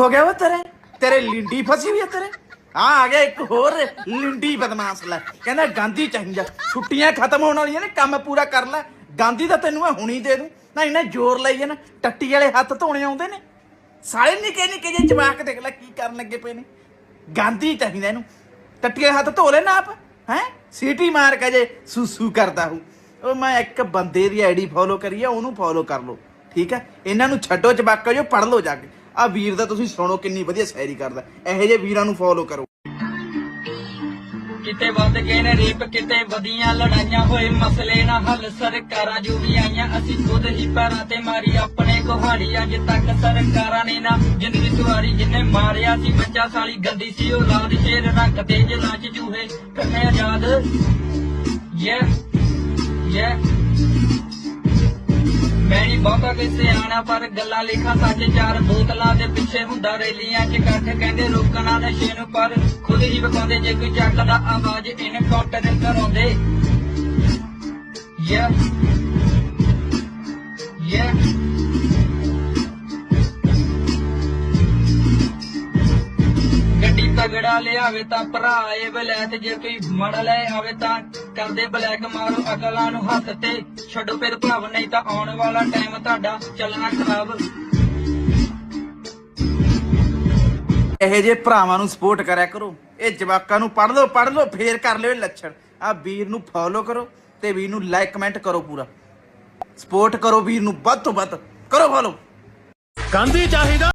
ਹੋ ਗਿਆ ਵਾ ਤੇਰੇ? ਤੇਰੇ ਲਿੰਡੀ ਫਸੀ ਵੀ ਆ ਤੇਰੇ? ਆ ਆ ਗਿਆ ਇੱਕ ਹੋਰ ਲਿੰਡੀ ਬਦਮਾਸ਼ ਲੈ। ਕਹਿੰਦਾ, ਗਾਂਧੀ ਚਾਹੀਦਾ। ਛੁੱਟੀਆਂ ਖਤਮ ਹੋਣ ਵਾਲੀਆਂ ਨੇ, ਕੰਮ ਪੂਰਾ ਕਰ ਲੈ। ਗਾਂਧੀ ਦਾ ਤੈਨੂੰ ਮੈਂ ਹੁਣੀ ਦੇ ਦੂੰ। ਨਾ ਇਹਨੇ ਜ਼ੋਰ ਲਾਈਏ ਨਾ, ਟੱਟੀ ਵਾਲੇ ਹੱਥ ਧੋਣੇ ਆਉਂਦੇ ਨੇ। ਸਾਰੇ ਨਿੱਕੇ ਨਿੱਕੇ ਜਿਹੇ ਜਵਾਕ ਦੇਖ ਲੈ ਕੀ ਕਰਨ ਲੱਗੇ ਪਏ ਨੇ। ਗਾਂਧੀ ਚਾਹੀਦਾ ਇਹਨੂੰ। ਟੱਟੀ ਵਾਲੇ ਹੱਥ ਧੋ ਲੈ ਨਾ ਆਪ, ਹੈ? ਸੀਟੀ ਮਾਰ ਕੇ ਜੇ ਸੂਸੂ ਕਰਦਾ ਹੂੰ। ਉਹ ਮੈਂ ਇੱਕ ਬੰਦੇ ਦੀ ਆਈਡੀ ਫੋਲੋ ਕਰੀ ਆ, ਉਹਨੂੰ ਫੋਲੋ ਕਰ ਲਓ। ਠੀਕ ਹੈ ਇਹਨਾਂ ਨੂੰ ਛੱਡੋ ਜਵਾਕੋ ਜੋ ਪੜ ਲਓ ਜਾ ਕੇ। ਆ ਵੀਰ ਦਾ ਤੁਸੀਂ ਸੁਣੋ ਕਿੰਨੀ ਵਧੀਆ ਸ਼ਾਇਰੀ ਕਰਦਾ। ਇਹੋ ਜਿਹੇ ਵੀਰਾਂ ਨੂੰ ਫੋਲੋ ਕਰੋ। ਕਿਤੇ ਵੱਧ ਗਏ ਨੇ ਰੀਪ, ਕਿਤੇ ਵਧੀਆਂ ਲੜਾਈਆਂ ਹੋਏ ਮਸਲੇ ਨਾ ਹੱਲ। ਸਰਕਾਰਾਂ ਜੋ ਵੀ ਆਈਆਂ, ਅਸੀਂ ਖੁਦ ਹੀ ਪੈਰਾਂ ਤੇ ਮਾਰੀ। ਆਪਣੇ ਕੁਹਾੜੀ ਅੱਜ ਤੱਕ ਸਰਕਾਰਾਂ ਨੇ ਨਾ ਜ਼ਿੰਦਗੀ ਸਵਾਰੀ ਜਿੰਨੇ ਮਾਰਿਆ ਸੀ। ਬੱਚਾ ਸਾਲੀ ਗੰਦੀ ਸੀ ਔਲਾਦ ਸ਼ੇਰ ਰੱਖ ਤੇ ਜਲਾਂ ਚ ਚੂਹੇ। ਕਰਨੇ ਆਜ਼ਾਦ ਯੇ ਯੇ। ਮੈਂ ਨਹੀਂ ਬਹੁਤਾ ਕਿਸੇ ਆਣਾ, ਪਰ ਗੱਲਾਂ ਲਿਖਾਂ ਸੱਚ ਚਾਰ ਬੋਤਲਾਂ ਦੇ ਪਿੱਛੇ ਹੁੰਦਾ ਰੈਲੀਆਂ ਚ ਇਕੱਠ ਕਹਿੰਦੇ ਰੋਕਣਾ ਨਸ਼ੇ ਨੂੰ ਪਰ ਖੁਦ ਹੀ ਬਕਾਉਂਦੇ ਜੇ ਕੋਈ ਚੱਕਦਾ ਆਵਾਜ਼ ਇਨਕਾਊਂਟਰ ਕਰਾਉਂਦੇ। ਯੇ ਯੇ ਤਗੜਾ ਲਿਆਵੇ ਤਾਂ ਭਰਾ ਏ ਬਲੈਤ ਜੇ ਕੋਈ ਮੜ ਲੈ ਆਵੇ ਤਾਂ ਕਰਦੇ ਬਲੈਕ ਮਾਰੋ ਅਗਲਾਂ ਨੂੰ ਹੱਥ ਤੇ। ਛੱਡੋ ਫਿਰ ਭਰਾਵ ਨਹੀਂ ਤਾਂ ਆਉਣ ਵਾਲਾ ਟਾਈਮ ਤੁਹਾਡਾ ਚੱਲਣਾ ਖਰਾਬ। ਇਹੋ ਜਿਹੇ ਭਰਾਵਾਂ ਨੂੰ ਸਪੋਰਟ ਕਰਿਆ ਕਰੋ। ਇਹ ਜਵਾਕਾਂ ਨੂੰ ਪੜ ਲਓ ਪੜ ਲਓ ਫੇਰ ਕਰ ਲਿਓ ਇਹ ਲੱਛਣ। ਆ ਵੀਰ ਨੂੰ ਫੋਲੋ ਕਰੋ ਤੇ ਵੀਰ ਨੂੰ ਲਾਈਕ ਕਮੈਂਟ ਕਰੋ ਪੂਰਾ। ਸਪੋਰਟ ਕਰੋ ਵੀਰ ਨੂੰ ਵੱਧ ਤੋਂ ਵੱਧ। ਕਰੋ ਫੋਲੋ ਗਾਂਧੀ ਚਾਹੀਦਾ